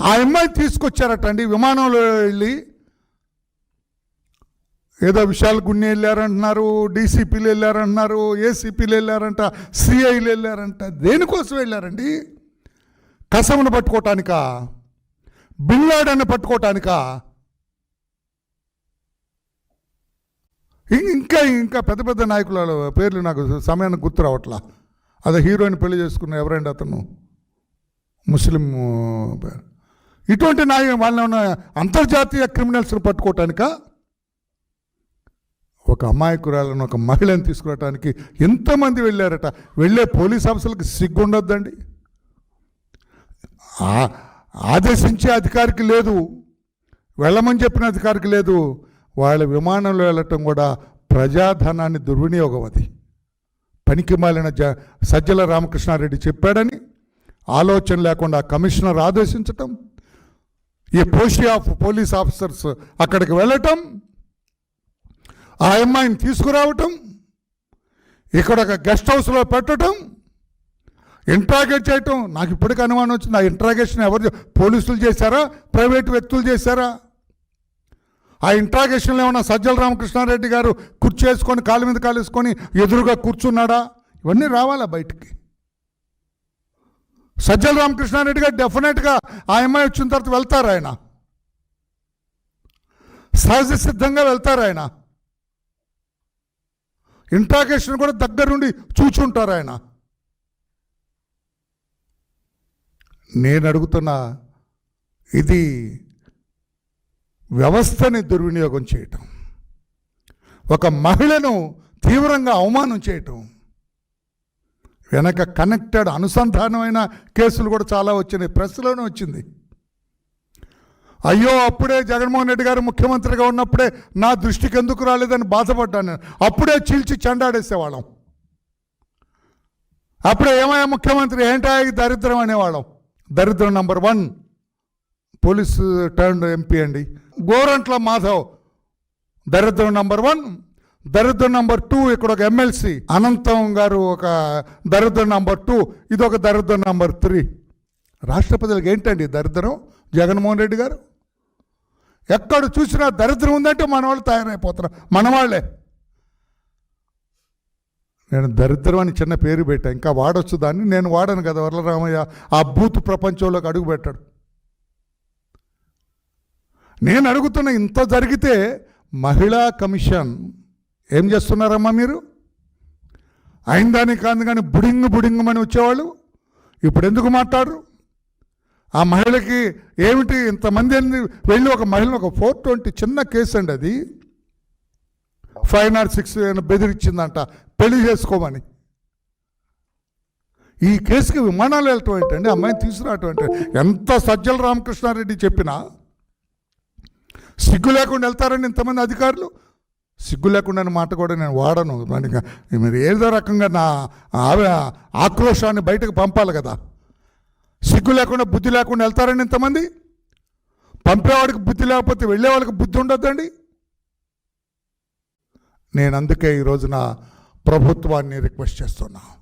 ఆ అమ్మాయి తీసుకొచ్చారట అండి విమానంలో వెళ్ళి ఏదో విశాల్ గున్ని వెళ్ళారంటున్నారు డీసీపీలు వెళ్ళారంటున్నారు ఏసీపీలు వెళ్ళారంట సిఐలు వెళ్ళారంట. దేనికోసం వెళ్ళారండి? కసమును పట్టుకోవటానికా బిల్లాడని పట్టుకోవటానికా ఇంకా ఇంకా పెద్ద పెద్ద నాయకుల పేర్లు నాకు సమయానికి గుర్తు రావట్లా. అదే హీరోయిన్ పెళ్ళి చేసుకున్న ఎవరండి అతను? ముస్లిం పేరు. ఇటువంటి నాయ వాళ్ళని ఉన్న అంతర్జాతీయ క్రిమినల్స్ని పట్టుకోవటానికా? ఒక అమాయకురాలను ఒక మహిళను తీసుకురావటానికి ఎంతమంది వెళ్ళారట? వెళ్ళే పోలీస్ ఆఫీసర్లకు సిగ్గుండొద్దండి. ఆదేశించే అధికారికి లేదు. వెళ్ళమని చెప్పిన అధికారికి లేదు. వాళ్ళ విమానంలో వెళ్ళటం కూడా ప్రజాధనాన్ని దుర్వినియోగం అది. పనికి మాలిన జ సజ్జల రామకృష్ణారెడ్డి చెప్పాడని ఆలోచన లేకుండా కమిషనర్ ఆదేశించటం. ఈ పోషి ఆఫ్ పోలీస్ ఆఫీసర్స్ అక్కడికి వెళ్ళటం ఆ అమ్మాయిని తీసుకురావటం ఇక్కడ ఒక గెస్ట్ హౌస్లో పెట్టడం ఇంట్రాగేట్ చేయటం. నాకు ఇప్పటికీ అనుమానం వచ్చింది. ఆ ఇంట్రాగేషన్ ఎవరు పోలీసులు చేశారా? ప్రైవేట్ వ్యక్తులు చేశారా? ఆ ఇంట్రాగేషన్లో ఏమన్నా సజ్జల రామకృష్ణారెడ్డి గారు కుర్చేసుకొని కాలు మీద కాలు వేసుకొని ఎదురుగా కూర్చున్నాడా? ఇవన్నీ రావాలా బయటికి? సజ్జల రామకృష్ణారెడ్డి గారు డెఫినెట్గా ఆ అమ్మాయి వచ్చిన తర్వాత వెళ్తారు ఆయన. సహజ సిద్ధంగా వెళ్తారు ఆయన. ఇంట్రాగేషన్ కూడా దగ్గరుండి చూచుంటారు ఆయన. నేను అడుగుతున్నా ఇది వ్యవస్థని దుర్వినియోగం చేయటం. ఒక మహిళను తీవ్రంగా అవమానం చేయటం. వెనక కనెక్టెడ్ అనుసంధానమైన కేసులు కూడా చాలా వచ్చినాయి. ప్రెస్లోనే వచ్చింది. అయ్యో అప్పుడే జగన్మోహన్ రెడ్డి గారు ముఖ్యమంత్రిగా ఉన్నప్పుడే నా దృష్టికి ఎందుకు రాలేదని బాధపడ్డాను. నేను. అప్పుడే చీల్చి చెండాడేసేవాళ్ళం. అప్పుడే ఏమయ్యా ముఖ్యమంత్రి? ఏంటా దరిద్రం అనేవాళ్ళం. దరిద్రం number one. Police turn MP అండి. గోరంట్ల మాధవ్. దరిద్రం నంబర్ వన్. దరిద్రం నంబర్ టూ ఇక్కడ ఒక ఎమ్మెల్సీ అనంతం గారు ఒక దరిద్రం నంబర్ టూ ఇది ఒక దరిద్రం నంబర్ త్రీ. రాష్ట్రపతులకు ఏంటండి దరిద్రం? జగన్మోహన్ రెడ్డి గారు? ఎక్కడ చూసినా దరిద్రం ఉందంటే మన వాళ్ళు తయారైపోతున్నారు. మన వాళ్ళే. నేను దరిద్రం అని చిన్న పేరు పెట్టా. ఇంకా వాడొచ్చు దాన్ని. నేను వాడను కదా వరలరామయ్య. ఆ బూత్ ప్రపంచంలోకి అడుగు పెట్టాడు. నేను అడుగుతున్న ఇంత జరిగితే మహిళా కమిషన్ ఏం చేస్తున్నారమ్మా మీరు? అయిందానికి కాదు కానీ బుడింగ్ బుడింగమని వచ్చేవాళ్ళు? ఇప్పుడు ఎందుకు మాట్లాడరు? ఆ మహిళకి ఏమిటి ఇంతమంది వెళ్ళి ఒక మహిళను ఒక ఫోర్ ట్వంటీ చిన్న కేసు అండి అది. ఫైవ్ నాట్ సిక్స్ బెదిరించిందంట పెళ్ళి చేసుకోమని. ఈ కేసుకి విమానాలు వెళ్ళటం ఏంటండి? అమ్మాయిని తీసుకురావటం ఎంత సజ్జల రామకృష్ణారెడ్డి చెప్పినా? సిగ్గు లేకుండా వెళ్తారండి ఇంతమంది అధికారులు? సిగ్గు లేకుండా మాట కూడా నేను వాడను. దానికి మీరు ఏదో రకంగా నా ఆవి ఆక్రోషాన్ని బయటకు పంపాలి కదా. సిగ్గు లేకుండా బుద్ధి లేకుండా వెళ్తారండి ఇంతమంది? పంపేవాడికి బుద్ధి లేకపోతే వెళ్ళేవాళ్ళకి బుద్ధి ఉండొద్దండి? నేను అందుకే ఈరోజున ప్రభుత్వాన్ని రిక్వెస్ట్ చేస్తున్నాను